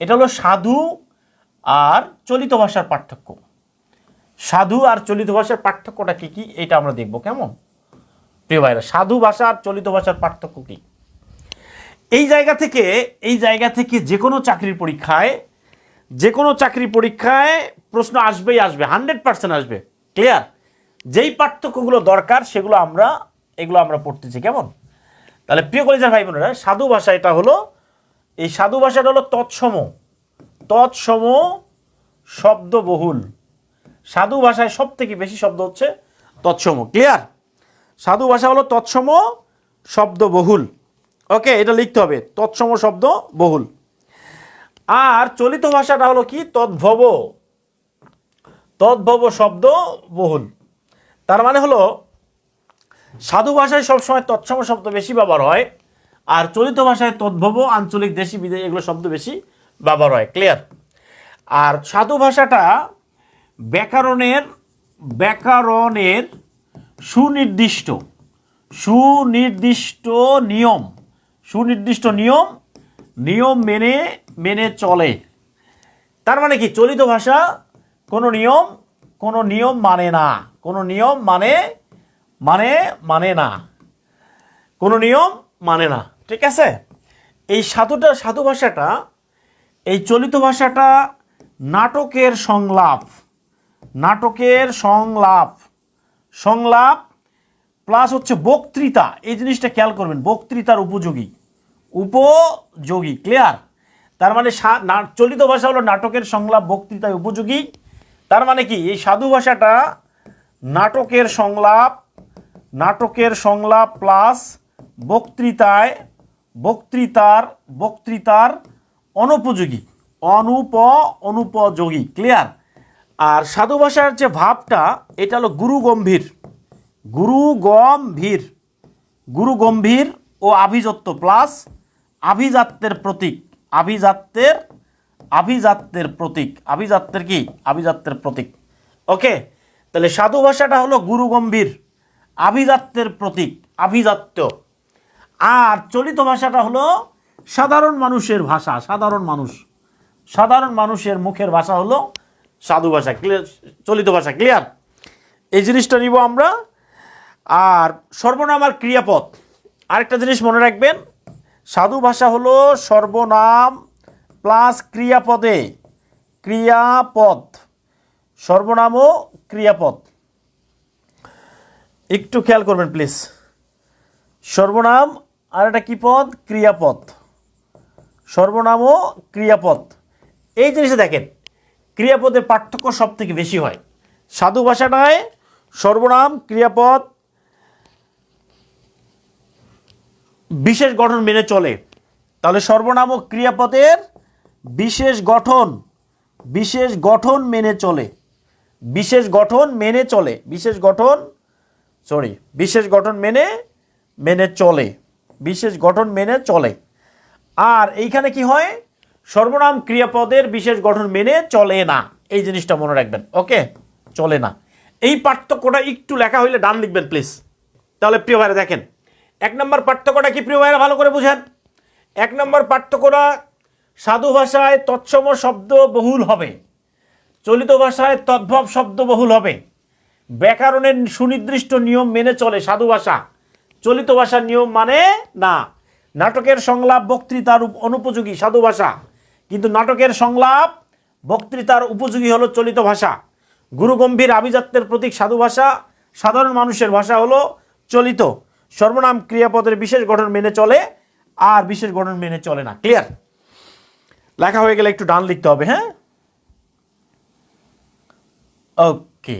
এটা হলো সাধু আর চলিত ভাষার পার্থক্য। সাধু আর চলিত ভাষার পার্থক্যটা কি কি? এটা আমরা দেখব কেমন? প্রিয় ভাইরা, সাধু ভাষা আর চলিত ভাষার পার্থক্য কি? এই জায়গা থেকে, এই জায়গা থেকে যে কোনো চাকরির পরীক্ষায়, যে কোনো চাকরি পরীক্ষায় প্রশ্ন আসবেই আসবে, হান্ড্রেড পার্সেন্ট আসবে। ক্লিয়ার? যেই পার্থক্যগুলো দরকার, সেগুলো আমরা, এগুলো আমরা পড়তেছি, কেমন? তাহলে প্রিয় কলেজের ভাই বোনেরা, সাধু ভাষা এটা হলো এই সাধু ভাষাটা হলো তৎসম। তৎসম শব্দবহুল। সাধু ভাষায় সব থেকে বেশি শব্দ হচ্ছে তৎসম। ক্লিয়ার সাধু ভাষা হলো তৎসম শব্দবহুল। ওকে এটা লিখতে হবে। তৎসম শব্দ বহুল আর চলিত ভাষাটা হলো কি? তদ্ভব। তদ্ভব শব্দ বহুল তার মানে হলো, সাধু ভাষায় সবসময় তৎসম শব্দ বেশি ব্যবহার হয়। আর চলিত ভাষায় তদ্ভব, আঞ্চলিক, দেশি, বিদেশি, এগুলো শব্দ বেশি ব্যবহার হয় ক্লিয়ার আর সাধু ভাষাটা ব্যাকরণের ব্যাকরণের সুনির্দিষ্ট সুনির্দিষ্ট নিয়ম সুনির্দিষ্ট নিয়ম নিয়ম মেনে মেনে চলে। তার মানে কি? চলিত ভাষা কোনো নিয়ম কোনো নিয়ম মানে না। কোনো নিয়ম মানে মানে মানে না। কোনো নিয়ম মানে না। ঠিক আছে? এই সাধুটা, সাধু ভাষাটা, এই চলিত ভাষাটা নাটকের সংলাপ নাটকের সংলাপ সংলাপ প্লাস হচ্ছে বক্তৃতা। এই জিনিসটা খেয়াল করবেন, বক্তৃতার উপযোগী। উপযোগী ক্লিয়ার তার মানে চলিত ভাষা হলো নাটকের সংলাপ, বক্তৃতায় উপযোগী। তার মানে কি? এই সাধু ভাষাটা নাটকের সংলাপ নাটকের সংলাপ প্লাস বক্তৃতায় বক্তৃতার বক্তৃতার অনুপযোগী, অনুপ, অনুপযোগী ক্লিয়ার আর সাধু ভাষার যে ভাবটা, এটা হলো গুরু গম্ভীর। গুরু গম্ভীর। গুরু গম্ভীর ও আভিজাত্য প্লাস আভিজাত্যের প্রতীক। আভিজাত্যের আভিজাত্যের প্রতীক। আভিজাত্যের কি? আভিজাত্যের প্রতীক। ওকে তাহলে সাধু ভাষাটা হলো গুরু গম্ভীর। আভিজাত্যের প্রতীক, আভিজাত্য। আর চলিত ভাষাটা হলো সাধারণ মানুষের ভাষা, সাধারণ মানুষ। সাধারণ মানুষের মুখের ভাষা হলো সাধু ভাষা ক্লিয়ার চলিত ভাষা ক্লিয়ার এই জিনিসটা নিব আমরা। আর সর্বনাম আর ক্রিয়াপদ। আরেকটা জিনিস মনে রাখবেন, সাধু ভাষা হলো সর্বনাম প্লাস ক্রিয়াপদে। ক্রিয়াপদ। সর্বনাম ও ক্রিয়াপদ। একটু খেয়াল করবেন প্লিজ সর্বনাম আর একটা কি পদ? ক্রিয়াপদ। সর্বনাম ও ক্রিয়াপদ। এই জিনিসটা দেখেন, ক্রিয়াপদের পার্থক্য সব থেকে বেশি হয়। সাধু ভাষাটায় সর্বনাম, ক্রিয়াপদ বিশেষ গঠন মেনে চলে। তাহলে সর্বনাম ও ক্রিয়াপদের বিশেষ গঠন বিশেষ গঠন মেনে চলে। বিশেষ গঠন মেনে চলে, বিশেষ গঠন সরি বিশেষ গঠন মেনে মেনে চলে। বিশেষ গঠন মেনে চলে। আর এইখানে কি হয়? সর্বনাম ক্রিয়াপদের বিশেষ গঠন মেনে চলে না। এই জিনিসটা মনে রাখবেন, ওকে? চলে না। এই পার্থক্যটা একটু লেখা হইলে ডান লিখবেন, প্লিজ। তাহলে প্রিয় ভাইরা দেখেন, এক নম্বর পার্থক্যটা কি প্রিয় ভাইরা ভালো করে বুঝেন? এক নম্বর পার্থক্যটা, সাধু ভাষায় তৎসম শব্দ বহুল হবে। চলিত ভাষায় তদ্ভব শব্দ বহুল হবে। ব্যাকরণের সুনির্দিষ্ট নিয়ম মেনে চলে সাধু ভাষা। চলিত ভাষার নিয়ম মানে না। নাটকের সংলাপ বক্তৃতার অনুপযোগী, সাধু ভাষা। কিন্তু নাটকের সংলাপ বক্তৃতার উপযোগী হলো চলিত ভাষা। গুরুগম্ভীর আভিজাত্যের প্রতীক সাধু ভাষা, সাধারণ মানুষের ভাষা হলো চলিত। সর্বনাম ক্রিয়াপদের বিশেষ গঠন মেনে চলে, আর বিশেষ গঠন মেনে চলে না। ক্লিয়ার লেখা হয়ে গেলে একটু ডান লিখতে হবে হ্যাঁ? ওকে